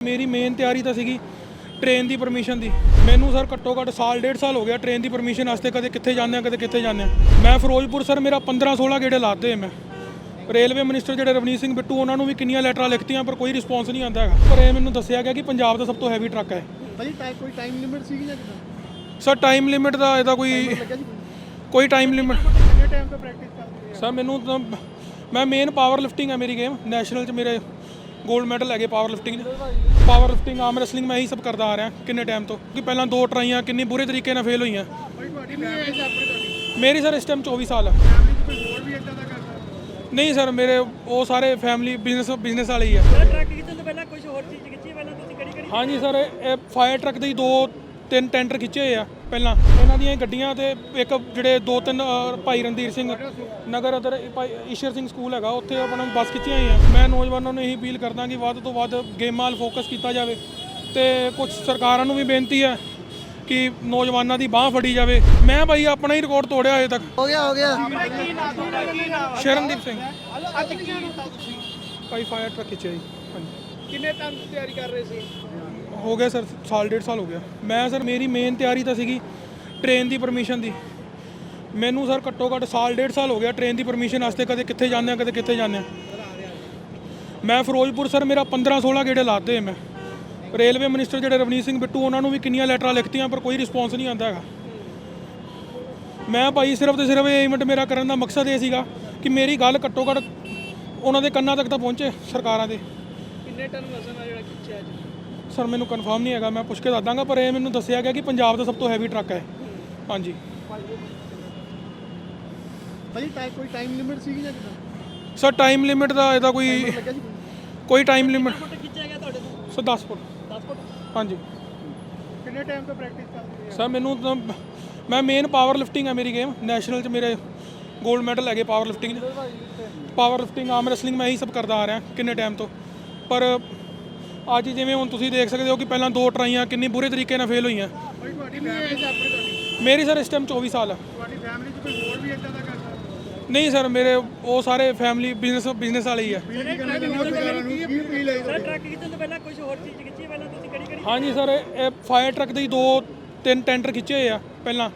ਮੇਰੀ ਮੇਨ ਤਿਆਰੀ ਤਾਂ ਸੀਗੀ ਟ੍ਰੇਨ ਦੀ ਪਰਮਿਸ਼ਨ ਦੀ। ਮੈਨੂੰ ਸਰ ਘੱਟੋ ਘੱਟ ਸਾਲ ਡੇਢ ਸਾਲ ਹੋ ਗਿਆ ਟ੍ਰੇਨ ਦੀ ਪਰਮਿਸ਼ਨ ਵਾਸਤੇ ਕਦੇ ਕਿੱਥੇ ਜਾਂਦੇ ਆ ਕਦੇ ਕਿੱਥੇ ਜਾਂਦੇ ਆ। ਮੈਂ ਫਿਰੋਜ਼ਪੁਰ ਸਰ ਮੇਰਾ 15 16 ਗੇੜੇ ਲਾਤੇ ਮੈਂ। ਰੇਲਵੇ ਮਿਨਿਸਟਰ ਜਿਹੜੇ ਰਵਨੀਤ ਸਿੰਘ ਬਿੱਟੂ ਉਹਨਾਂ ਨੂੰ ਵੀ ਕਿੰਨੀਆਂ ਲੈਟਰਾਂ ਲਿਖਤੀਆਂ ਪਰ ਕੋਈ ਰਿਸਪੌਂਸ ਨਹੀਂ ਆਉਂਦਾ ਹੈਗਾ। ਪਰ ਇਹ ਮੈਨੂੰ ਦੱਸਿਆ ਗਿਆ ਕਿ ਪੰਜਾਬ ਦਾ ਸਭ ਤੋਂ ਹੈਵੀ ਟਰੱਕ ਹੈ। ਭਾਜੀ ਟਾਈ ਕੋਈ ਟਾਈਮ ਲਿਮਿਟ ਸੀਗੀ ਜਾਂ ਕਿਦਾਂ? ਸਰ ਟਾਈਮ ਲਿਮਿਟ ਦਾ ਇਹਦਾ ਕੋਈ ਕੋਈ? ਟਾਈਮ ਲਿਮਿਟ ਕਿੰਨੇ ਟਾਈਮ ਤੋਂ ਪ੍ਰੈਕਟਿਸ ਕਰਦੇ ਸਰ ਮੈਨੂੰ ਮੈਂ ਮੇਨ ਪਾਵਰ ਲਿਫਟਿੰਗ ਹੈ ਮੇਰੀ ਗੇਮ ਨੈਸ਼ਨਲ ਚ ਮੇਰੇ 골ਡ ਮੈਡਲ ਹੈਗੇ powerlifting powerlifting arm wrestling ਮੈਂ ਇਹੀ ਸਭ ਕਰਦਾ ਆ ਰਿਹਾ ਕਿੰਨੇ ਟਾਈਮ ਤੋਂ? ਕਿ ਪਹਿਲਾਂ ਦੋ ਟਰਾਈਆਂ ਕਿੰਨੀ ਬੁਰੇ ਤਰੀਕੇ ਨਾਲ ਫੇਲ ਹੋਈਆਂ। ਮੇਰੀ ਸਰ ਇਸ ਟਾਈਮ 24 ਸਾਲ ਹੈ ਦਾ ਕਰਦਾ ਨਹੀਂ ਸਰ ਮੇਰੇ ਉਹ ਸਾਰੇ ਫੈਮਿਲੀ ਬਿਜ਼ਨਸ ਬਿਜ਼ਨਸ ਵਾਲੇ ਹੀ ਆ। ਟਰੱਕ ਖਿੱਚਣ ਤੋਂ ਪਹਿਲਾਂ ਕੁਝ ਹੋਰ ਚੀਜ਼ ਖਿੱਚੀ? ਪਹਿਲਾਂ ਤੁਸੀਂ ਕਿਹੜੀ ਕਿਹੜੀ ਹਾਂਜੀ ਸਰ ਇਹ ਫਾਇਰ ਟਰੱਕ ਦੇ ਹੀ ਦੋ ਤਿੰਨ ਟੈਂਡਰ ਖਿੱਚੇ ਹੋਏ ਆ ਪਹਿਲਾਂ। ਇਹਨਾਂ ਦੀਆਂ ਗੱਡੀਆਂ ਤੇ ਇੱਕ ਜਿਹੜੇ ਦੋ ਤਿੰਨ ਅ, ਭਾਈ ਰਣਧੀਰ ਸਿੰਘ ਨਗਰ ਅਦਰ ਭਾਈ ਈਸ਼ਰ ਸਿੰਘ ਸਕੂਲ ਹੈਗਾ ਉੱਥੇ ਆਪਣਾ ਬੱਸ ਖਿੱਚੀਆਂ ਹੋਈਆਂ। ਮੈਂ ਨੌਜਵਾਨਾਂ ਨੂੰ ਇਹੀ ਅਪੀਲ ਕਰਦਾ ਕਿ ਵੱਧ ਤੋਂ ਵੱਧ ਗੇਮਾਂ 'ਤੇ ਫੋਕਸ ਕੀਤਾ ਜਾਵੇ ਤੇ ਕੁਝ ਸਰਕਾਰਾਂ ਨੂੰ ਵੀ ਬੇਨਤੀ ਹੈ ਕਿ ਨੌਜਵਾਨਾਂ ਦੀ ਬਾਹ ਫੜੀ ਜਾਵੇ। ਮੈਂ ਭਾਈ ਆਪਣਾ ਹੀ ਰਿਕਾਰਡ ਤੋੜਿਆ ਅਜੇ ਤੱਕ। ਹੋ ਗਿਆ ਹੋ ਗਿਆ। ਸ਼ਰਨਦੀਪ ਸਿੰਘ। ਅੱਜ ਕੀ ਕੀਤਾ ਤੁਸੀਂ? ਭਾਈ ਫਾਇਰ ਟਰੱਕ ਖਿੱਚਿਆ ਜੀ। ਹਾਂਜੀ। ਕਿੰਨੇ ਟਾਈਮ ਤੋਂ ਤਿਆਰੀ ਕਰ ਰਹੇ ਸੀ? ਹੋ ਗਿਆ ਸਰ, ਸਾਲ, ਡੇਢ ਸਾਲ ਹੋ ਗਿਆ। ਮੈਂ ਸਰ, ਮੇਰੀ ਮੇਨ ਤਿਆਰੀ ਤਾਂ ਸੀਗੀ ਟ੍ਰੇਨ ਦੀ ਪਰਮਿਸ਼ਨ ਦੀ। ਮੈਨੂੰ ਸਰ, ਘੱਟੋ ਘੱਟ ਸਾਲ, ਡੇਢ ਸਾਲ ਹੋ ਗਿਆ ਟ੍ਰੇਨ ਦੀ ਪਰਮਿਸ਼ਨ ਵਾਸਤੇ ਕਦੇ ਕਿੱਥੇ ਜਾਂਦੇ ਆ ਕਦੇ ਕਿੱਥੇ ਜਾਂਦੇ ਆ ਮੈਂ ਫਿਰੋਜ਼ਪੁਰ ਸਰ, ਮੇਰਾ 15 16 ਗੇੜੇ ਲਾਤੇ ਮੈਂ। ਰੇਲਵੇ ਮਿਨਿਸਟਰ ਜਿਹੜੇ ਰਵਨੀਤ ਸਿੰਘ ਬਿੱਟੂ, ਉਹਨਾਂ ਨੂੰ ਵੀ ਕਿੰਨੀਆਂ ਲੈਟਰਾਂ ਲਿਖਤੀਆਂ, ਪਰ ਕੋਈ ਰਿਸਪੌਂਸ ਨਹੀਂ ਆਉਂਦਾ ਹੈਗਾ। ਮੈਂ ਭਾਈ ਸਿਰਫ ਤੇ ਸਿਰਫ ਇਹ ਇਵੈਂਟ ਮੇਰਾ ਕਰਨ ਦਾ ਮਕਸਦ ਇਹ ਸੀਗਾ ਕਿ ਮੇਰੀ ਗੱਲ ਘੱਟੋ ਘੱਟ ਉਹਨਾਂ ਦੇ ਕੰਨਾਂ ਤੱਕ ਤਾਂ ਪਹੁੰਚੇ ਸਰਕਾਰਾਂ ਦੇ। ਕਿੰਨੇ ਟਨ ਵਜ਼ਨ ਆ ਜਿਹੜਾ ਖਿੱਚਿਆ ਅੱਜ? ਸਰ ਮੈਨੂੰ ਕਨਫਰਮ ਨਹੀਂ ਹੈਗਾ ਮੈਂ ਪੁੱਛ ਕੇ ਦੱਸ ਦਾਂਗਾ ਪਰ ਇਹ ਮੈਨੂੰ ਦੱਸਿਆ ਗਿਆ ਕਿ ਪੰਜਾਬ ਦਾ ਸਭ ਤੋਂ ਹੈਵੀ ਟਰੱਕ ਹੈ। ਹਾਂਜੀ। ਭਾਜੀ ਟਾਈ ਕੋਈ ਟਾਈਮ ਲਿਮਿਟ ਸੀਗੀ ਜਾਂ ਕਿਦਾਂ? ਸਰ ਟਾਈਮ ਲਿਮਿਟ ਦਾ ਇਹਦਾ ਕੋਈ ਲੱਗਿਆ ਕੋਈ ਟਾਈਮ ਲਿਮਿਟ ਫੁੱਟ ਖਿੱਚਿਆ ਗਿਆ ਤੁਹਾਡੇ ਤੋਂ? Sir 10 foot. 10 ਫੁੱਟ? ਹਾਂਜੀ। ਕਿੰਨੇ ਟਾਈਮ ਤੋਂ ਪ੍ਰੈਕਟਿਸ ਕਰਦੇ ਸਰ ਮੈਨੂੰ ਤਾਂ ਮੈਂ ਮੇਨ ਪਾਵਰ ਲਿਫਟਿੰਗ ਹੈ ਮੇਰੀ ਗੇਮ ਨੈਸ਼ਨਲ ਚ ਮੇਰੇ 골ਡ ਮੈਡਲ ਹੈਗੇ powerlifting powerlifting arm wrestling ਮੈਂ ਇਹੀ ਸਭ ਕਰਦਾ ਆ ਰਿਹਾ ਕਿੰਨੇ ਟਾਈਮ ਤੋਂ। ਪਰ ਅੱਜ ਜਿਵੇਂ ਹੁਣ ਤੁਸੀਂ ਦੇਖ ਸਕਦੇ ਹੋ ਕਿ ਪਹਿਲਾਂ ਦੋ ਟਰਾਈਆਂ ਕਿੰਨੀ ਬੁਰੇ ਤਰੀਕੇ ਨਾਲ ਫੇਲ ਹੋਈਆਂ। ਮੇਰੀ ਸਰ ਇਸ ਟਾਈਮ 24 ਸਾਲ ਹੈ ਤੁਹਾਡੀ ਫੈਮਿਲੀ 'ਚ ਕੋਈ ਹੋਰ ਵੀ ਇਦਾਂ ਦਾ ਕਰਦਾ ਨਹੀਂ ਸਰ ਮੇਰੇ ਉਹ ਸਾਰੇ ਫੈਮਿਲੀ ਬਿਜ਼ਨਸ ਬਿਜ਼ਨਸ ਵਾਲੇ ਹੀ ਆ। ਕੀ ਕਰਨਾ ਚਾਹੁੰਦੇ ਹੋ ਸਰਕਾਰਾਂ ਨੂੰ ਕੀ ਅਪੀਲ ਹੈ ਸਰ ਟਰੱਕ ਖਿੱਚਣ ਤੋਂ ਪਹਿਲਾਂ ਕੁਝ ਹੋਰ ਚੀਜ਼ ਖਿੱਚੀ ਪਹਿਲਾਂ ਤੁਸੀਂ ਕਿਹੜੀ ਕਿਹੜੀ ਹਾਂਜੀ ਸਰ ਇਹ ਇਹ ਫਾਇਰ ਟਰੱਕ ਦੇ ਹੀ ਦੋ ਤਿੰਨ ਟੈਂਡਰ ਖਿੱਚੇ ਹੋਏ ਆ ਪਹਿਲਾਂ।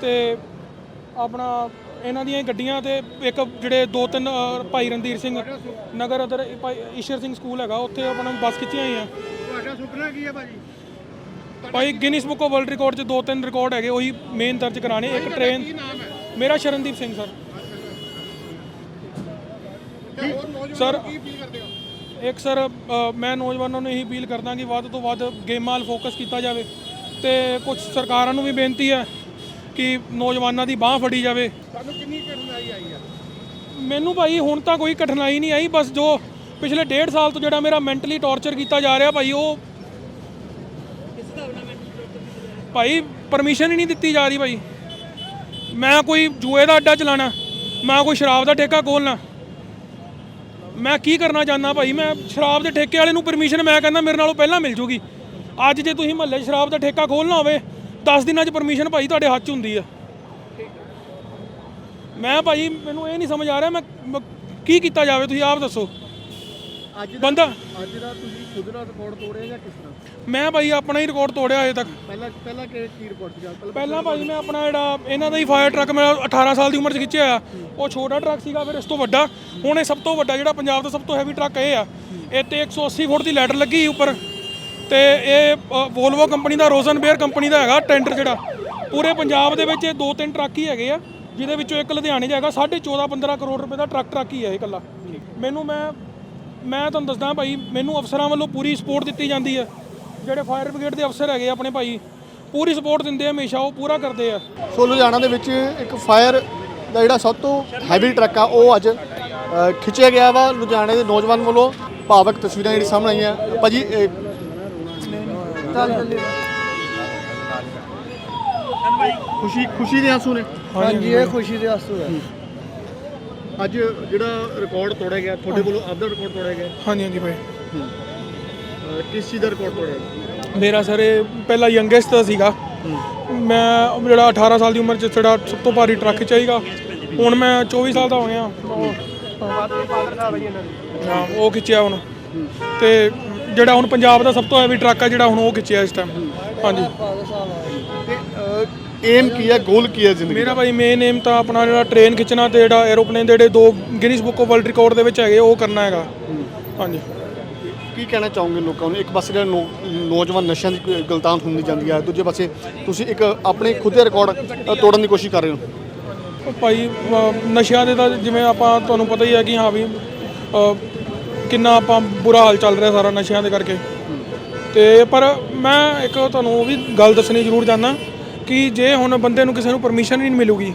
ਤੇ ਆਪਣਾ ਇਹਨਾਂ ਦੀਆਂ ਗੱਡੀਆਂ ਤੇ ਇੱਕ ਜਿਹੜੇ ਦੋ ਤਿੰਨ ਅ, ਭਾਈ ਰਣਧੀਰ ਸਿੰਘ ਨਗਰ ਅਦਰ ਭਾਈ ਈਸ਼ਰ ਸਿੰਘ ਸਕੂਲ ਹੈਗਾ ਉੱਥੇ ਆਪਣਾ ਬੱਸ ਖਿੱਚੀਆਂ ਹੋਈਆਂ। ਤੁਹਾਡਾ ਸੁਪਨਾ ਕੀ ਹੈ ਭਾਜੀ? ਭਾਈ Guinness book of world record 'ਚ ਦੋ ਤਿੰਨ ਰਿਕਾਰਡ ਹੈਗੇ ਉਹੀ ਮੇਨ ਦਰਜ ਕਰਾਣੇ ਇੱਕ ਟ੍ਰੇਨ ਮੇਰਾ ਸ਼ਰਨਦੀਪ ਸਿੰਘ ਸਰ। ਸਰ ਇੱਕ ਸਰ ਅ, ਮੈਂ ਨੌਜਵਾਨਾਂ ਨੂੰ ਇਹੀ ਅਪੀਲ ਕਰਦਾ ਕਿ ਵੱਧ ਤੋਂ ਵੱਧ ਗੇਮਾਂ 'ਤੇ ਫੋਕਸ ਕੀਤਾ ਜਾਵੇ। ਤੇ ਕੁਝ ਸਰਕਾਰਾਂ ਨੂੰ ਵੀ ਬੇਨਤੀ ਹੈ ਕਿ ਨੌਜਵਾਨਾਂ ਦੀ ਬਾਹ ਫੜੀ ਜਾਵੇ। ਤੁਹਾਨੂੰ ਕਿੰਨੀ ਕਠਿਨਾਈ ਆਈ ਹੈ ਮੈਨੂੰ ਭਾਈ ਹੁਣ ਤਾਂ ਕੋਈ ਕਠਿਨਾਈ ਨਹੀਂ ਆਈ ਬਸ ਜੋ ਪਿਛਲੇ ਡੇਢ ਸਾਲ ਤੋਂ ਜਿਹੜਾ ਮੇਰਾ ਮੈਂਟਲੀ ਟੌਰਚਰ ਕੀਤਾ ਜਾ ਰਿਹਾ ਭਾਈ ਉਹ ਭਾਈ ਪਰਮਿਸ਼ਨ ਹੀ ਨਹੀਂ ਦਿੱਤੀ ਜਾ ਰਹੀ ਭਾਈ। ਮੈਂ ਕੋਈ ਜੂਏ ਦਾ ਅੱਡਾ ਚਲਾਣਾ ਮੈਂ ਕੋਈ ਸ਼ਰਾਬ ਦਾ ਠੇਕਾ ਖੋਲਣਾ ਮੈਂ ਕੀ ਕਰਨਾ ਚਾਹੁੰਦਾ ਭਾਈ? ਮੈਂ ਸ਼ਰਾਬ ਦੇ ਠੇਕੇ ਵਾਲੇ ਨੂੰ ਪਰਮਿਸ਼ਨ ਮੈਂ ਕਹਿੰਦਾ ਮੇਰੇ ਨਾਲੋਂ ਪਹਿਲਾਂ ਮਿਲ ਜੂਗੀ। ਅੱਜ ਜੇ ਤੁਸੀਂ ਮਹੱਲੇ 'ਚ ਸ਼ਰਾਬ ਦਾ ਠੇਕਾ ਖੋਲਣਾ ਹੋਵੇ 10 ਦਿਨਾਂ 'ਚ ਪਰਮਿਸ਼ਨ ਭਾਈ ਤੁਹਾਡੇ ਹੱਥ 'ਚ ਹੁੰਦੀ ਆ। ਮੈਂ ਭਾਈ ਮੈਨੂੰ ਇਹ ਨਹੀਂ ਸਮਝ ਆ ਰਿਹਾ ਮੈਂ ਮੈਂ ਕੀ ਕੀਤਾ ਜਾਵੇ ਤੁਸੀਂ ਆਪ ਦੱਸੋ। ਅੱਜ ਦਾ ਬੰਦਾ ਅੱਜ ਦਾ ਤੁਸੀਂ ਖੁਦ ਦਾ ਰਿਕਾਰਡ ਤੋੜਿਆ ਜਾਂ ਕਿਸ ਤਰ੍ਹਾਂ? ਮੈਂ ਭਾਈ ਆਪਣਾ ਹੀ ਰਿਕਾਰਡ ਤੋੜਿਆ ਅਜੇ ਤੱਕ। ਪਹਿਲਾਂ ਪਹਿਲਾਂ ਕਿ ਕੀ ਰਿਕਾਰਡ ਸੀਗਾ ਪਹਿਲਾਂ ਭਾਈ ਮੈਂ ਆਪਣਾ ਜਿਹੜਾ ਇਹਨਾਂ ਦਾ ਹੀ ਫਾਇਰ ਟਰੱਕ ਮੈਂ 18 ਸਾਲ ਦੀ ਉਮਰ 'ਚ ਖਿੱਚਿਆ ਆ। ਉਹ ਛੋਟਾ ਟਰੱਕ ਸੀਗਾ ਫਿਰ ਇਸ ਤੋਂ ਵੱਡਾ। ਹੁਣ ਇਹ ਸਭ ਤੋਂ ਵੱਡਾ ਜਿਹੜਾ ਪੰਜਾਬ ਦਾ ਸਭ ਤੋਂ ਹੈਵੀ ਟਰੱਕ ਇਹ ਆ। ਇਹ ਤੇ 180 ਫੁੱਟ ਦੀ ਲੈਟਰ ਲੱਗੀ ਉੱਪਰ। ਤੇ ਇਹ ਵੋਲਵੋ ਕੰਪਨੀ ਦਾ ਰੋਜ਼ਨ ਬੇਅਰ ਕੰਪਨੀ ਦਾ ਹੈਗਾ ਟੈਂਡਰ ਜਿਹੜਾ। ਪੂਰੇ ਪੰਜਾਬ ਦੇ ਵਿੱਚ ਇਹ ਦੋ ਤਿੰਨ ਟਰੱਕ ਹੀ ਹੈਗੇ ਆ, ਜਿਹਦੇ ਵਿੱਚੋਂ ਇੱਕ ਲੁਧਿਆਣੇ 'ਚ ਹੈਗਾ 14.5 15 ਕਰੋੜ ਰੁਪਏ ਦਾ ਟਰੱਕ ਟਰੱਕ ਹੀ ਹੈ ਇਹ ਇਕੱਲਾ। ਮੈਨੂੰ ਮੈਂ ਮੈਂ ਤੁਹਾਨੂੰ ਦੱਸਦਾ ਭਾਈ, ਮੈਨੂੰ ਅਫਸਰਾਂ ਵੱਲੋਂ ਪੂਰੀ ਸਪੋਰਟ ਦਿੱਤੀ ਜਾਂਦੀ ਹੈ ਜਿਹੜੇ ਫਾਇਰ ਬ੍ਰਿਗੇਡ ਦੇ ਅਫਸਰ ਹੈਗੇ ਆ ਆਪਣੇ ਭਾਈ, ਪੂਰੀ ਸਪੋਰਟ ਦਿੰਦੇ ਆ, ਹਮੇਸ਼ਾ ਉਹ ਪੂਰਾ ਕਰਦੇ ਆ। ਸੋ ਲੁਧਿਆਣਾ ਦੇ ਵਿੱਚ ਇੱਕ ਫਾਇਰ ਦਾ ਜਿਹੜਾ ਸਭ ਤੋਂ ਹੈਵੀ ਟਰੱਕ ਆ, ਉਹ ਅੱਜ ਖਿੱਚਿਆ ਗਿਆ ਵਾ। ਲੁਧਿਆਣੇ ਦੇ ਨੌਜਵਾਨ ਵੱਲੋਂ ਭਾਵਕ ਤਸਵੀਰਾਂ ਜਿਹੜੀ ਸਾਹਮਣੇ ਆਈਆਂ। ਭਾਜੀ, ਇਹ- ਖੁਸ਼ੀ ਖੁਸ਼ੀ ਦੇ ਆਂਸੂ ਨੇ। ਹਾਂਜੀ ਇਹ ਖੁਸ਼ੀ ਦੇ ਆਸੂ ਹੈ। ਅੱਜ ਜਿਹੜਾ ਰਿਕਾਰਡ ਤੋੜਿਆ ਗਿਆ ਤੁਹਾਡੇ ਵੱਲੋਂ ਆਪਦਾ ਰਿਕਾਰਡ ਤੋੜਿਆ ਗਿਆ। ਹਾਂਜੀ ਹਾਂਜੀ ਭਾਈ। ਕਿਸ ਚੀਜ਼ ਦਾ ਰਿਕਾਰਡ ਤੋੜਿਆ ਗਿਆ? ਮੇਰਾ ਸਰ ਇਹ ਪਹਿਲਾ ਯੰਗੈਸਟ ਸੀਗਾ। ਮੈਂ ਜਿਹੜਾ 18 ਸਾਲ ਦੀ ਉਮਰ 'ਚ ਜਿਹੜਾ ਸਭ ਤੋਂ ਭਾਰੀ ਟਰੱਕ ਚਾਹੀਗਾ ਹੁਣ ਮੈਂ 24 ਸਾਲ ਦਾ ਹੋ। ਗਿਆ ਉਹ- ਹਾਂ ਉਹ ਖਿੱਚਿਆ ਹੁਣ। ਤੇ ਜਿਹੜਾ ਹੁਣ ਪੰਜਾਬ ਦਾ ਸਭ ਤੋਂ ਹੈਵੀ ਟਰੱਕ ਆ ਜਿਹੜਾ ਹੁਣ ਉਹ ਖਿੱਚਿਆ ਇਸ ਟਾਈਮ ਹਾਂਜੀ। ਏਮ ਕੀ ਹੈ? ਗੋਲ ਕੀ ਹੈ ਜ਼ਿੰਦਗੀ ਮੇਰਾ ਭਾਈ ਮੇਨ ਏਮ ਤਾਂ ਆਪਣਾ ਜਿਹੜਾ ਟ੍ਰੇਨ ਖਿੱਚਣਾ ਤੇ ਜਿਹੜਾ 에ਰੋਪਲੇਨ ਦੇ ਜਿਹੜੇ ਦੋ Guinness book of world record ਦੇ ਵਿੱਚ ਹੈਗੇ ਉਹ ਕਰਨਾ ਹੈਗਾ। ਹਾਂਜੀ। ਕੀ ਕਹਿਣਾ ਚਾਹੋਗੇ ਲੋਕਾਂ ਨੂੰ? ਇੱਕ ਪਾਸੇ ਜਿਹੜਾ ਨੌਜਵਾਨ ਨਸ਼ਿਆਂ ਦੀ ਗਲਤਾਨ ਹੁੰਦੀ ਜਾਂਦੀ ਹੈ ਦੂਜੇ ਪਾਸੇ ਤੁਸੀਂ ਇੱਕ ਆਪਣੇ ਖੁਦ ਦੇ ਰਿਕਾਰਡ ਤੋੜਨ ਦੀ ਕੋਸ਼ਿਸ਼ ਕਰ ਰਹੇ ਹੋ? ਭਾਈ ਨਸ਼ਿਆਂ ਦੇ ਤਾਂ ਜਿਵੇਂ ਆਪਾਂ ਤੁਹਾਨੂੰ ਪਤਾ ਹੀ ਹੈ ਕਿ ਹਾਂ ਵੀ ਕਿੰਨਾ ਆਪਾਂ ਬੁਰਾ ਹਾਲ ਚੱਲ ਰਿਹਾ ਸਾਰਾ ਨਸ਼ਿਆਂ ਦੇ ਕਰਕੇ। ਤੇ ਪਰ ਮੈਂ ਇੱਕ ਤੁਹਾਨੂੰ ਉਹ ਵੀ ਗੱਲ ਦੱਸਣੀ ਜ਼ਰੂਰ ਚਾਹੁੰਦਾ ਕਿ ਜੇ ਹੁਣ ਬੰਦੇ ਨੂੰ ਕਿਸੇ ਨੂੰ ਪਰਮਿਸ਼ਨ ਹੀ ਨਹੀਂ ਮਿਲੂਗੀ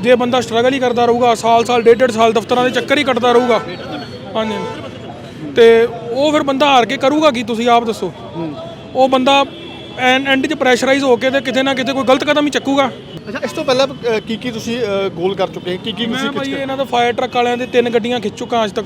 ਜੇ ਬੰਦਾ ਸਟਰਗਲ ਹੀ ਕਰਦਾ ਰਹੂਗਾ ਸਾਲ ਸਾਲ ਡੇਢ ਡੇਢ ਸਾਲ ਦਫ਼ਤਰਾਂ ਦੇ ਚੱਕਰ ਹੀ ਕੱਟਦਾ ਰਹੂਗਾ। ਹਾਂਜੀ। ਤੇ ਉਹ ਫਿਰ ਬੰਦਾ ਹਾਰ ਕੇ ਕਰੂਗਾ ਕੀ ਤੁਸੀਂ ਆਪ ਦੱਸੋ। ਉਹ ਬੰਦਾ ਐਂਡ 'ਚ ਪ੍ਰੈਸ਼ਰਾਈਜ਼ ਹੋ ਕੇ ਤੇ ਕਿਤੇ ਨਾ ਕਿਤੇ ਕੋਈ ਗਲਤ ਕਦਮ ਹੀ ਚੱਕੂਗਾ। ਅੱਛਾ ਇਸ ਤੋਂ ਪਹਿਲਾਂ ਅ, ਕੀ ਕੀ ਤੁਸੀਂ ਅ, ਗੋਲ ਕਰ ਚੁੱਕੇ ਕੀ ਕੀ ਮੈਂ ਤੁਸੀਂ ਭਾਈ ਖਿੱਚ ਇਹਨਾਂ ਦਾ ਫਾਇਰ ਟਰੱਕ ਵਾਲਿਆਂ ਦੇ ਤਿੰਨ ਗੱਡੀਆਂ ਖਿੱਚ ਚੁੱਕਾ ਅੱਜ ਤੱਕ।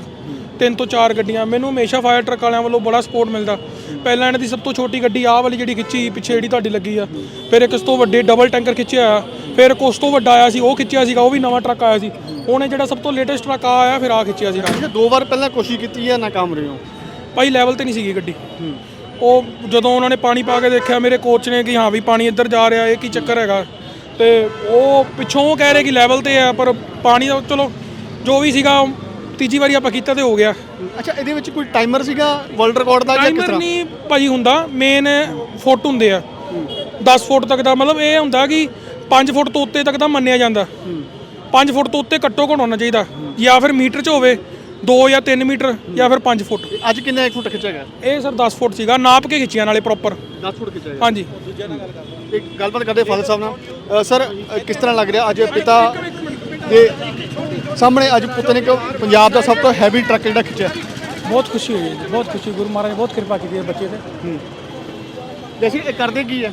ਤਿੰਨ ਤੋਂ ਚਾਰ ਗੱਡੀਆਂ। ਮੈਨੂੰ ਹਮੇਸ਼ਾ ਫਾਇਰ ਟਰੱਕ ਵਾਲਿਆਂ ਵੱਲੋਂ ਬੜਾ ਸਪੋਰਟ ਮਿਲਦਾ। ਪਹਿਲਾਂ ਇਹਨਾਂ ਦੀ ਸਭ ਤੋਂ ਛੋਟੀ ਗੱਡੀ ਆਹ ਵਾਲੀ ਜਿਹੜੀ ਖਿੱਚੀ ਪਿੱਛੇ ਜਿਹੜੀ ਤੁਹਾਡੀ ਲੱਗੀ ਆ। ਫਿਰ ਇੱਕ ਇਸ ਤੋਂ ਵੱਡੇ ਡਬਲ ਟੈਂਕਰ ਖਿੱਚਿਆ ਆ। ਫਿਰ ਇੱਕ ਉਸ ਤੋਂ ਵੱਡਾ ਆਇਆ ਸੀ ਉਹ ਖਿੱਚਿਆ ਸੀਗਾ ਉਹ ਵੀ ਨਵਾਂ ਟਰੱਕ ਆਇਆ ਸੀ। ਹੁਣ ਇਹ ਜਿਹੜਾ ਸਭ ਤੋਂ ਲੇਟੈਸਟ ਟਰੱਕ ਆਇਆ ਫਿਰ ਆ ਖਿੱਚਿਆ ਸੀ ਨਾਲ ਅੱਛਾ ਦੋ ਵਾਰ ਪਹਿਲਾਂ ਕੋਸ਼ਿਸ਼ ਕੀਤੀ ਹੈ ਨਾਕਾਮ ਰਹੇ ਹੋ? ਭਾਈ ਲੈਵਲ ਤੇ ਨਹੀਂ ਸੀਗੀ ਗੱਡੀ। ਉਹ ਜਦੋਂ ਉਹਨਾਂ ਨੇ ਪਾਣੀ ਪਾ ਕੇ ਦੇਖਿਆ ਮੇਰੇ ਕੋਚ ਨੇ ਕਿ ਹਾਂ ਵੀ ਪਾਣੀ ਇੱਧਰ ਜਾ ਰਿਹਾ ਇਹ ਕੀ ਚੱਕਰ ਹੈਗਾ? ਤੇ ਉਹ ਪਿੱਛੋਂ ਕਹਿ ਰਹੇ ਕਿ ਲੈਵਲ ਤੇ ਆ ਪਰ ਪਾਣੀ ਦਾ ਚਲੋ ਜੋ ਵੀ ਸੀਗਾ ਤੀਜੀ ਵਾਰੀ ਆਪਾਂ ਕੀਤਾ ਤੇ ਹੋ ਗਿਆ। ਅੱਛਾ ਇਹਦੇ ਵਿੱਚ ਕੋਈ ਟਾਈਮਰ ਸੀਗਾ ਵਰਲਡ ਰਿਕਾਰਡ ਦਾ ਜਾਂ ਕਿਸ ਟਾਈਮਰ ਤਰ੍ਹਾਂ? ਨਹੀਂ ਭਾਜੀ ਹੁੰਦਾ ਮੇਨ ਫੁੱਟ ਹੁੰਦੇ ਆ। 10 ਫੁੱਟ ਤੱਕ ਦਾ ਮਤਲਬ ਇਹ ਹੁੰਦਾ ਕਿ 5 ਫੁੱਟ ਤੋਂ ਉੱਤੇ ਤੱਕ ਦਾ ਮੰਨਿਆ ਜਾਂਦਾ। 5 ਫੁੱਟ ਤੋਂ ਉੱਤੇ ਘੱਟੋ ਘੱਟ ਹੋਣਾ ਚਾਹੀਦਾ ਜਾਂ ਫਿਰ ਮੀਟਰ 'ਚ ਹੋਵੇ 2 ਜਾਂ 3 ਮੀਟਰ ਜਾਂ ਫਿਰ 5 ਫੁੱਟ। ਅੱਜ ਕਿੰਨਾ ਇੱਕ ਫੁੱਟ ਖਿੱਚਿਆ ਗਿਆ? ਇਹ ਸਰ 10 ਫੁੱਟ ਸੀਗਾ ਨਾਪ ਕੇ ਖਿੱਚੀਆਂ ਨਾਲੇ ਪ੍ਰੋਪਰ 10 ਫੁੱਟ ਖਿੱਚਿਆ ਹਾਂਜੀ। ਗਿਆ ਇੱਕ ਗੱਲਬਾਤ ਕਰਦੇ ਫਾਦਰ ਸਾਹਿਬ ਨਾਲ। ਅ, ਸਰ ਅ, ਕਿਸ ਤਰ੍ਹਾਂ ਲੱਗ ਰਿਹਾ? ਅੱਜ ਪਿਤਾ ਦੇ ਸਾਹਮਣੇ ਅੱਜ ਪੁੱਤ ਨੇ ਇੱਕ ਪੰਜਾਬ ਦਾ ਸਭ ਤੋਂ ਹੈਵੀ ਟਰੱਕ ਜਿਹੜਾ ਖਿੱਚਿਆ। ਬਹੁਤ ਖੁਸ਼ੀ ਹੋਈ ਜੀ ਬਹੁਤ ਖੁਸ਼ੀ ਗੁਰੂ ਮਹਾਰਾਜ ਨੇ ਬਹੁਤ ਕਿਰਪਾ ਕੀਤੀ ਹੈ ਬੱਚੇ ਤੇ। ਵੈਸੇ ਇਹ ਕਰਦੇ ਕੀ ਹੈ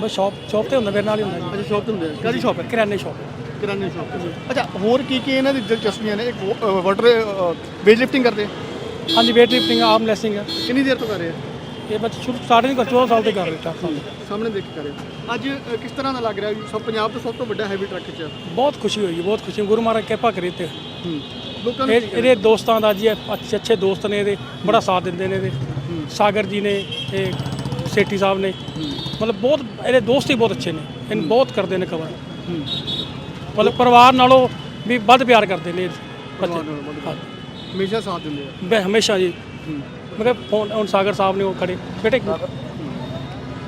ਬਸ ਸ਼ਾਪ ਸ਼ਾਪ ਤੇ ਹੁੰਦਾ ਮੇਰੇ ਨਾਲ ਹੀ ਹੁੰਦਾ ਅੱਛਾ ਸ਼ਾਪ ਤੇ ਹੁੰਦੇ ਕਾਦੀ ਸ਼ਾਪ ਹੈ ਕਿਰਾਨੇ ਸ਼ਾਪ ਕਿਰਾਨੇ ਸ਼ਾਪ ਅੱਛਾ ਹੋਰ ਕੀ ਕੀ ਇਹਨਾਂ ਦੀ ਦਿਲਚਸਪੀਆਂ ਨੇ? ਇੱਕ ਵਾਟਰ ਵੇਟ ਲਿਫਟਿੰਗ ਕਰਦੇ ਹਾਂਜੀ ਵੇਟ ਲਿਫਟਿੰਗ ਆਰਮ ਲੈਸਿੰਗ ਕਿੰਨੀ ਦੇਰ ਤੋਂ ਕਰ ਰਹੇ ਆ? ਇਹ ਬੱਚੇ ਸ਼ੁਰੂ ਸਟਾਰਟਿੰਗ ਕਰ 14 ਸਾਲ ਤੇ ਕਰ ਰਹੇ ਸਾਲ। ਸਾਹਮਣੇ ਦੇਖ ਕੇ ਕਰ ਰਹੇ ਆ। ਅੱਜ ਅ, ਕਿਸ ਤਰ੍ਹਾਂ ਦਾ ਲੱਗ ਰਿਹਾ? ਵੀ ਸਭ ਪੰਜਾਬ ਤੋਂ ਸਭ ਤੋਂ ਵੱਡਾ ਹੈਵੀ ਟਰੱਕ ਖਿੱਚਿਆ ਬਹੁਤ ਖੁਸ਼ੀ ਹੋਈ ਬਹੁਤ ਖੁਸ਼ੀ ਗੁਰੂ ਮਹਾਰਾਜ ਕਿਰਪਾ ਕਰੇ ਤੇ ਲੋਕਾਂ ਨੂੰ ਇਹ ਇਹਦੇ ਦੋਸਤਾਂ ਦਾ ਜੀ ਇਹ ਅੱਛੇ ਅੱਛੇ ਦੋਸਤ ਨੇ ਇਹਦੇ ਬੜਾ ਸਾਥ ਦਿੰਦੇ ਨੇ ਇਹਦੇ। ਸਾਗਰ ਜੀ ਨੇ ਇਹ ਸੇਠੀ ਸਾਹਿਬ ਨੇ। ਮਤਲਬ ਬਹੁਤ ਇਹਦੇ ਦੋਸਤ ਹੀ ਬਹੁਤ ਅੱਛੇ ਨੇ। ਇਹਨੂੰ ਬਹੁਤ ਕਰਦੇ ਨੇ ਕਵਰ ਮਤਲਬ ਪਰਿਵਾਰ ਨਾਲੋਂ ਵੀ ਵੱਧ ਪਿਆਰ ਕਰਦੇ ਨੇ ਇਹ ਬੱਚੇ। ਹਾਂ। ਹਮੇਸ਼ਾ ਸਾਥ ਦਿੰਦੇ ਆ। ਮੈਂ ਹਮੇਸ਼ਾ ਜੀ। ਮੈਂ ਕਿਹਾ ਫੋਨ ਹੁਣ ਸਾਗਰ ਸਾਹਿਬ ਨੇ ਉਹ ਖੜੇ। ਬੇਟੇ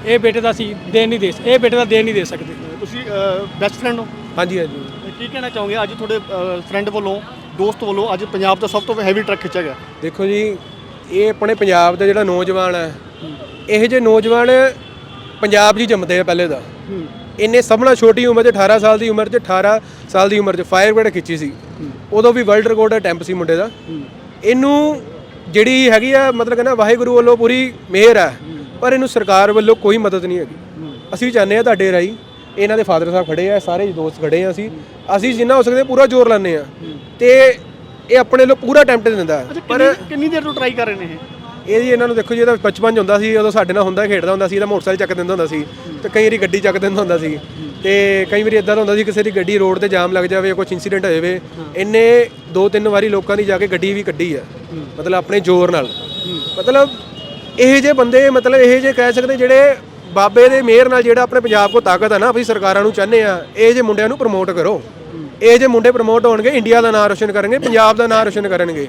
ਇਹ ਬੇਟੇ ਦਾ ਸੀ ਦੇਣ ਨਹੀਂ ਦੇ ਇਹ ਬੇਟੇ ਦਾ ਦੇਣ ਨਹੀਂ ਦੇ ਸਕਦੇ। ਤੁਸੀਂ ਬੈਸਟ ਫਰੈਂਡ ਹੋ? ਹਾਂਜੀ ਹਾਂਜੀ। ਕੀ ਕਹਿਣਾ ਚਾਹੋਗੇ? ਅੱਜ ਤੁਹਾਡੇ ਫਰੈਂਡ ਵੱਲੋਂ ਦੋਸਤ ਵੱਲੋਂ ਅੱਜ ਪੰਜਾਬ ਦਾ ਸਭ ਤੋਂ ਹੈਵੀ ਟਰੱਕ ਖਿੱਚਿਆ ਗਿਆ। ਦੇਖੋ ਜੀ ਇਹ ਆਪਣੇ ਪੰਜਾਬ ਦਾ ਜਿਹੜਾ ਨੌਜਵਾਨ ਹੈ ਇਹ ਜਿਹੇ ਨੌਜਵਾਨ ਪੰਜਾਬ 'ਚ ਜੰਮਦੇ ਆ ਪਹਿਲੇ ਦਾ ਇੰਨੇ ਸਭ ਨਾਲੋਂ ਛੋਟੀ ਉਮਰ 'ਚ 18 ਸਾਲ ਦੀ ਉਮਰ 'ਚ 18 ਸਾਲ ਦੀ ਉਮਰ 'ਚ ਫਾਇਰ ਬ੍ਰਿਗੇਡ ਖਿੱਚੀ ਸੀ। ਉਦੋਂ ਵੀ ਵਰਲਡ ਰਿਕਾਰਡ ਦਾ ਟੈਂਪ ਸੀ ਮੁੰਡੇ ਦਾ। ਇਹਨੂੰ ਜਿਹੜੀ ਹੈਗੀ ਆ, ਮਤਲਬ ਕਹਿੰਦਾ ਵਾਹਿਗੁਰੂ ਵੱਲੋਂ ਪੂਰੀ ਮਿਹਰ ਹੈ ਪਰ ਇਹਨੂੰ ਸਰਕਾਰ ਵੱਲੋਂ ਕੋਈ ਮਦਦ ਨਹੀਂ ਹੈਗੀ। ਅਸੀਂ ਚਾਹੁੰਦੇ ਆ ਤੁਹਾਡੇ ਰਾਹੀਂ ਇਹਨਾਂ ਦੇ ਫਾਦਰ ਸਾਹਿਬ ਖੜੇ ਆ, ਸਾਰੇ ਦੋਸਤ ਖੜੇ ਆ ਅਸੀਂ। ਅਸੀਂ ਜਿੰਨਾ ਹੋ ਸਕਦੇ ਪੂਰਾ ਜ਼ੋਰ ਲਾਉਂਦੇ ਆ ਤੇ ਇਹ ਆਪਣੇ ਲੋ ਪੂਰਾ ਅਟੈਂਪਟ ਦਿੰਦਾ। ਪਰ ਕਿੰਨੀ ਦੇਰ ਤੋਂ ਟਰਾਈ ਕਰ ਰਹੇ ਨੇ ਇਹ? ਇਹ ਜੀ ਇਹਨਾਂ ਨੂੰ ਦੇਖੋ ਜੀ ਇਹਦਾ ਬਚਪਨ 'ਚ ਹੁੰਦਾ ਸੀ ਉਦੋਂ ਸਾਡੇ ਨਾਲ ਹੁੰਦਾ ਖੇਡਦਾ ਹੁੰਦਾ ਸੀ ਇਹਦਾ ਮੋਟਰਸਾਈਕਲ ਚੱਕ ਦਿੰਦਾ ਹੁੰਦਾ ਸੀ ਤੇ ਕਈ ਵਾਰੀ ਗੱਡੀ ਚੱਕ ਦਿੰਦਾ ਹੁੰਦਾ ਸੀ ਤੇ ਕਈ ਵਾਰੀ ਇਦਾਂ ਹੁੰਦਾ ਸੀ ਕਿਸੇ ਦੀ ਗੱਡੀ ਰੋਡ ਤੇ ਜਾਮ ਲੱਗ ਜਾਵੇ ਕੁਝ ਇਨਸੀਡੈਂਟ ਹੋ ਜਾਵੇ ਇੰਨੇ ਦੋ ਤਿੰਨ ਵਾਰੀ ਲੋਕਾਂ ਦੀ ਜਾ ਕੇ ਗੱਡੀ ਵੀ ਕੱਢੀ ਆ ਮਤਲਬ ਆਪਣੇ ਜ਼ੋਰ ਨਾਲ। ਮਤਲਬ ਇਹ ਜੇ ਬੰਦੇ ਮਤਲਬ ਇਹ ਜੇ ਕਹਿ ਸਕਦੇ ਜਿਹੜੇ ਬਾਬੇ ਦੇ ਮਿਹਰ ਨਾਲ ਜਿਹੜਾ ਆਪਣੇ ਪੰਜਾਬ ਕੋ ਤਾਕਤ ਹੈ ਨਾ ਅਸੀਂ ਸਰਕਾਰਾਂ ਨੂੰ ਚਾਹੁੰਦੇ ਆ ਇਹ ਜੇ ਮੁੰਡਿਆਂ ਨੂੰ ਪ੍ਰਮੋਟ ਕਰੋ। ਇਹ ਜੇ ਮੁੰਡੇ ਪ੍ਰਮੋਟ ਹੋਣਗੇ ਇੰਡੀਆ ਦਾ ਨਾਮ ਰੋਸ਼ਨ ਕਰਨਗੇ ਪੰਜਾਬ ਦਾ ਨਾਮ ਰੋਸ਼ਨ ਕਰਨਗੇ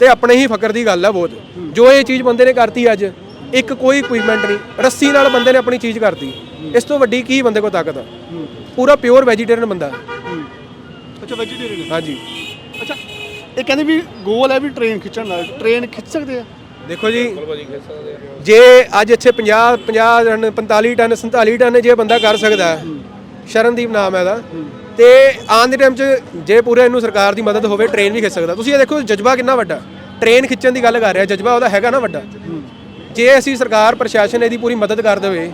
ਤੇ ਆਪਣੇ ਹੀ ਫਕਰ ਦੀ ਗੱਲ ਆ ਬਹੁਤ। ਜੋ ਇਹ ਚੀਜ਼ ਬੰਦੇ ਨੇ ਕਰਤੀ ਅੱਜ ਇੱਕ ਕੋਈ ਇਕਵਿਪਮੈਂਟ ਨਹੀਂ। ਰੱਸੀ ਨਾਲ ਬੰਦੇ ਨੇ ਆਪਣੀ ਚੀਜ਼ ਕਰਤੀ। ਇਸ ਤੋਂ ਵੱਡੀ ਕੀ ਬੰਦੇ ਕੋ ਤਾਕਤ ਆ? ਪੂਰਾ ਪਿਓਰ ਵੈਜੀਟੇਰੀਅਨ ਬੰਦਾ। ਅੱਛਾ ਵੈਜੀਟੇਰੀਅਨ ਹਾਂਜੀ। ਅੱਛਾ ਇਹ ਕਹਿੰਦੇ ਵੀ ਗੋਲ ਹੈ ਵੀ ਟ੍ਰੇਨ ਖਿੱਚਣ ਨਾਲ ਟ੍ਰੇਨ ਖਿੱਚ ਸਕਦੇ ਆ? ਦੇਖੋ ਜੀ ਜੇ ਅੱਜ ਇੱਥੇ 50 50 ਟਨ 45 ਟਨ 47 ਟਨ ਜੇ ਬੰਦਾ ਕਰ ਸਕਦਾ ਸ਼ਰਨਦੀਪ ਨਾਮ ਹੈ ਇਹਦਾ। ਤੇ ਆਉਣ ਦੇ ਟਾਈਮ 'ਚ ਜੇ ਪੂਰੇ ਇਹਨੂੰ ਸਰਕਾਰ ਦੀ ਮਦਦ ਹੋਵੇ ਟ੍ਰੇਨ ਵੀ ਖਿੱਚ ਸਕਦਾ। ਤੁਸੀਂ ਇਹ ਦੇਖੋ ਜਜ਼ਬਾ ਕਿੰਨਾ ਵੱਡਾ। ਟ੍ਰੇਨ ਖਿੱਚਣ ਦੀ ਗੱਲ ਕਰ ਰਿਹਾ, ਜਜ਼ਬਾ ਉਹਦਾ ਹੈਗਾ ਨਾ ਵੱਡਾ। ਜੇ ਅਸੀਂ ਸਰਕਾਰ, ਪ੍ਰਸ਼ਾਸਨ ਇਹਦੀ ਪੂਰੀ ਮਦਦ ਕਰ ਦੇਵੇ,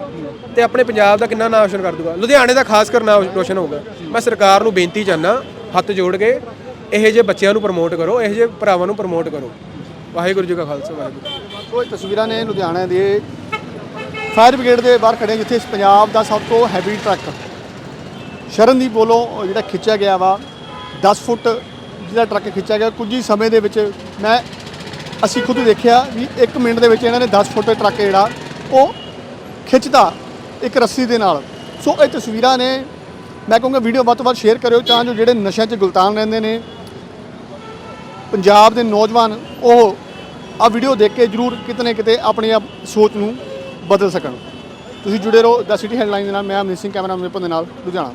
ਤੇ ਆਪਣੇ ਪੰਜਾਬ ਦਾ ਕਿੰਨਾ ਨਾਮ ਰੋਸ਼ਨ ਕਰ ਦੂਗਾ। ਲੁਧਿਆਣੇ ਦਾ ਖਾਸ ਕਰ ਨਾਮ ਰੋਸ਼ਨ ਹੋਊਗਾ। ਮੈਂ ਸਰਕਾਰ ਨੂੰ ਬੇਨਤੀ ਚਾਹਨਾ ਹੱਥ ਜੋੜ ਕੇ ਇਹੋ ਜਿਹੇ ਬੱਚਿਆਂ ਨੂੰ ਪ੍ਰਮੋਟ ਕਰੋ, ਇਹੋ ਜਿਹੇ ਭਰਾਵਾਂ ਨੂੰ ਪ੍ਰਮੋਟ ਕਰੋ। ਵਾਹਿਗੁਰੂ ਜੀ ਕਾ ਖਾਲਸਾ, ਵਾਹਿਗੁਰੂ ਸੋ ਇਹ ਤਸਵੀਰਾਂ ਨੇ ਲੁਧਿਆਣਾ ਦੇ ਫਾਇਰ ਬ੍ਰਿਗੇਡ ਦੇ ਬਾਹਰ ਖੜੇ, ਜਿੱਥੇ ਪੰਜਾਬ ਦਾ ਸਭ ਤੋਂ ਹੈਵੀ ਟਰੱਕ ਸ਼ਰਨਦੀਪ ਵੱਲੋਂ ਜਿਹੜਾ ਖਿੱਚਿਆ ਗਿਆ ਵਾ 10 ਫੁੱਟ ਜਿਹੜਾ ਟਰੱਕ ਖਿੱਚਿਆ ਗਿਆ, ਕੁਝ ਹੀ ਸਮੇਂ ਦੇ ਵਿੱਚ ਮੈਂ ਅਸੀਂ ਖੁਦ ਦੇਖਿਆ ਵੀ 1 ਮਿੰਟ ਦੇ ਵਿੱਚ ਇਹਨਾਂ ਨੇ 10 ਫੁੱਟ ਟਰੱਕ ਜਿਹੜਾ, ਉਹ ਖਿੱਚਦਾ ਇੱਕ ਰੱਸੀ ਦੇ ਨਾਲ। ਸੋ ਇਹ ਤਸਵੀਰਾਂ ਨੇ, ਮੈਂ ਕਹੂੰਗਾ ਵੀਡੀਓ ਵੱਧ ਤੋਂ ਵੱਧ ਸ਼ੇਅਰ ਕਰਿਓ ਤਾਂ ਜੋ ਜਿਹੜੇ ਨਸ਼ਿਆਂ 'ਚ ਗੁਲਤਾਨ ਰਹਿੰਦੇ ਨੇ, ਪੰਜਾਬ ਦੇ ਨੌਜਵਾਨ, ਉਹ ਆ ਵੀਡੀਓ ਦੇਖ ਕੇ ਜਰੂਰ ਕਿਤੇ ਨਾ ਕਿਤੇ ਆਪਣੀ ਆਪ ਸੋਚ ਨੂੰ ਬਦਲ ਸਕਣ। ਤੁਸੀਂ ਜੁੜੇ ਰਹੋ ਦਾ ਸਿਟੀ ਹੈਡਲਾਈਨ ਦੇ ਨਾਲ, ਮੈਂ ਅਮਨੀਤ ਸਿੰਘ, ਕੈਮਰਾਮੈਨ ਵਿਪਨ ਦੇ ਨਾਲ, ਲੁਧਿਆਣਾ।